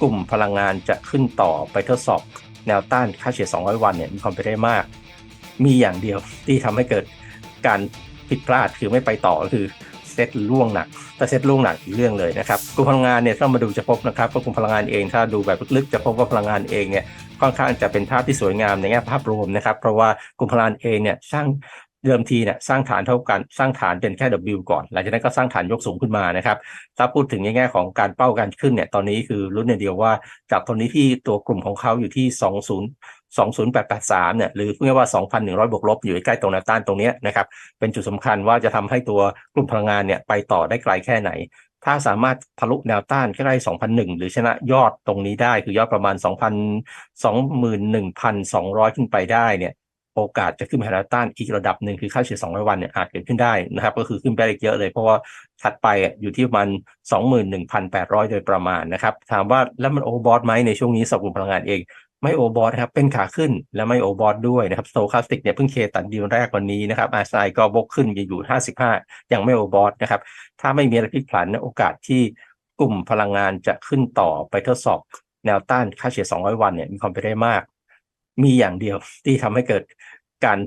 กลุ่มพลังงานจะขึ้นต่อไปทดสอบแนวต้านค่าเฉลี่ย 200 วันเนี่ยมีความเป็นไปได้มาก มีอย่างเดียวที่ทำให้เกิดการผิดพลาดคือไม่ไปต่อก็คือเซตล่วงหนักถ้าเซตล่วงหนักอีกเรื่องเลยนะครับกลุ่มพลังงานเนี่ยถ้ามาดูจะพบนะครับว่ากลุ่มพลังงานเอง ถ้าดูแบบลึกๆจะพบว่าพลังงานเองเนี่ยค่อนข้างจะเป็นภาพที่สวยงามในแง่ภาพรวมนะครับ เพราะว่ากลุ่มพลังงานเองเนี่ยสร้าง เดิมทีเนี่ยสร้างฐานเท่ากันสร้างฐานเป็นแค่ W ก่อน หลังจากนั้นก็สร้างฐานยกสูงขึ้นมานะครับ ถ้าพูดถึงในแง่ของการเป้าการขึ้นเนี่ยตอนนี้คือรุ่นเดียวว่า จากตอนนี้ที่ตัวกลุ่มของเขาอยู่ที่ 20 20883 เนี่ยหรือพูดง่ายว่า 2,100 บวกลบอยู่ใกล้ตรงแนวต้านตรงนี้นะครับเป็นจุดสำคัญว่าจะทำให้ตัวกลุ่มพลังงานเนี่ยไปต่อได้ไกลแค่ไหน ถ้าสามารถทะลุแนวต้านใกล้2,001 หรือชนะยอดตรงนี้ได้คือยอดประมาณ 2,000 21,200 ขึ้นไปได้เนี่ย โอกาสจะขึ้นไปหาแนวต้านอีกระดับหนึ่งคือค่าเฉลี่ย200 วันเนี่ยอาจเกิดขึ้นได้นะครับ ก็คือขึ้นไปได้เยอะเลย เพราะว่าถัดไปอยู่ที่ประมาณ 21,800 โดยประมาณนะครับ ถามว่าแล้วมันโอเวอร์บอทไหมในช่วงนี้สำหรับกลุ่มพลังงานเองไม่โอบอทนะครับเป็นขาขึ้นและไม่โอบอทด้วยนะครับโตคาสติกเนี่ยเพิ่งเคตันดีลแรกวันนี้นะครับอาร์ไก็บกขึ้นอยู่ 55 ยังไม่โอบอทนะครับถ้าไม่มีอะไรพลิกผันโอกาสที่กลุ่มพลังงานจะขึ้นต่อไปทดสอบแนวต้านค่าเฉลี่ย 200 วันเนี่ยมีความเป็นไปได้มาก มีอย่างเดียวที่ทำให้เกิดการ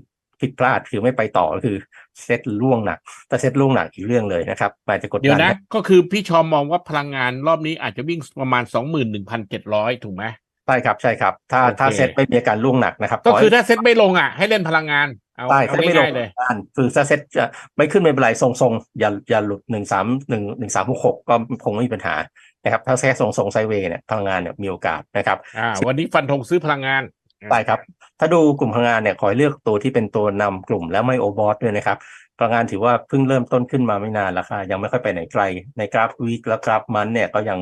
ผิดพลาดคือไม่ไปต่อก็คือเซตล่วงหนักแต่เซตล่วงหนักอีกเรื่องเลยนะครับอาจจะกดเดี๋ยดัวนนะ ก็คือพี่ชอมมองว่าพลังงานรอบนี้อาจจะวิ่งประมาณสองหมื่นหนึ่งพันเจ็ดร้อยถูกไหมใช่ครับใช่ครับ ถ้าโอเคถ้าเซตไม่มีอาการล่วงหนักนะครับ ก็ขให้คือถ้าเซ็ตไม่ลงอะให้เล่นพลังงานเอาใช่เอาถ้าไม่ลงง่ายๆเลยอ่านคือถ้าเซ็ตจะไม่ขึ้นไม่เป็นไรทรงๆอย่าอย่าหลุดหนึ่งสามหนึ่งหนึ่งสามหกหกก็คงไม่มีปัญหานะครับถ้าแค่ทรงๆไซด์เวย์เนี่ยพลังงานเนี่ยมีโอกาสนะครับอ่าวันนี้ฟันธงซื้อพลังงาน ใช่ครับ ถ้าดูกลุ่มพลังงานเนี่ยขอให้เลือกตัวที่เป็นตัวนำกลุ่มแล้วไม่โอบอทด้วยนะครับพลังงานถือว่าเพิ่งเริ่มต้นขึ้นมาไม่นานราคายังไม่ค่อยไปไหนไกล ในกราฟวีคและกราฟมันเนี่ยก็ยัง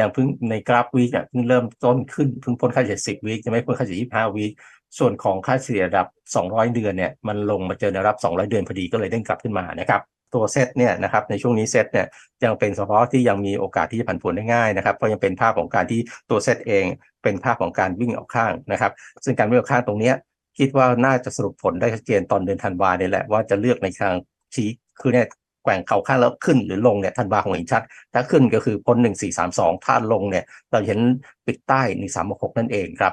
ยังเพิ่งในกราฟวีคเนี่ยเพิ่งเริ่มต้นขึ้นเพิ่งพ้นค่าเฉลี่ยสิบวีคจะไม่พ้นค่าเฉลี่ยยี่ห้าวีคส่วนของค่าเฉลี่ยระดับ 200 เดือนเนี่ยมันลงมาเจอแนวรับ 200 เดือนพอดีก็เลยเด้งกลับขึ้นมานะครับ ตัวเซตเนี่ยนะครับในช่วงนี้เซตเนี่ยยังเป็นเฉพาะที่ยังมีโอกาสที่จะผันผวนได้ง่ายนะครับเพราะยังเป็นภาพของการที่ตัวเซตเองเป็นภาพของการวิ่งออกข้างนะครับ ซึ่งการวิ่งออกข้างตรงนี้คิดว่าน่าจะสรุปผลได้ชัดเจนตอนเดือนธันวาเนี่ยแหละว่าจะเลือกในทางชี้คือเนี่ยแกว่งเข่าข้างแล้วขึ้นหรือลงเนี่ยธันวาของเห็นชัด ถ้าขึ้นก็คือพ้นหนึ่งสี่สามสองถ้าลงเนี่ยเราเห็นปิดใต้หนึ่งสามหกนั่นเองครับ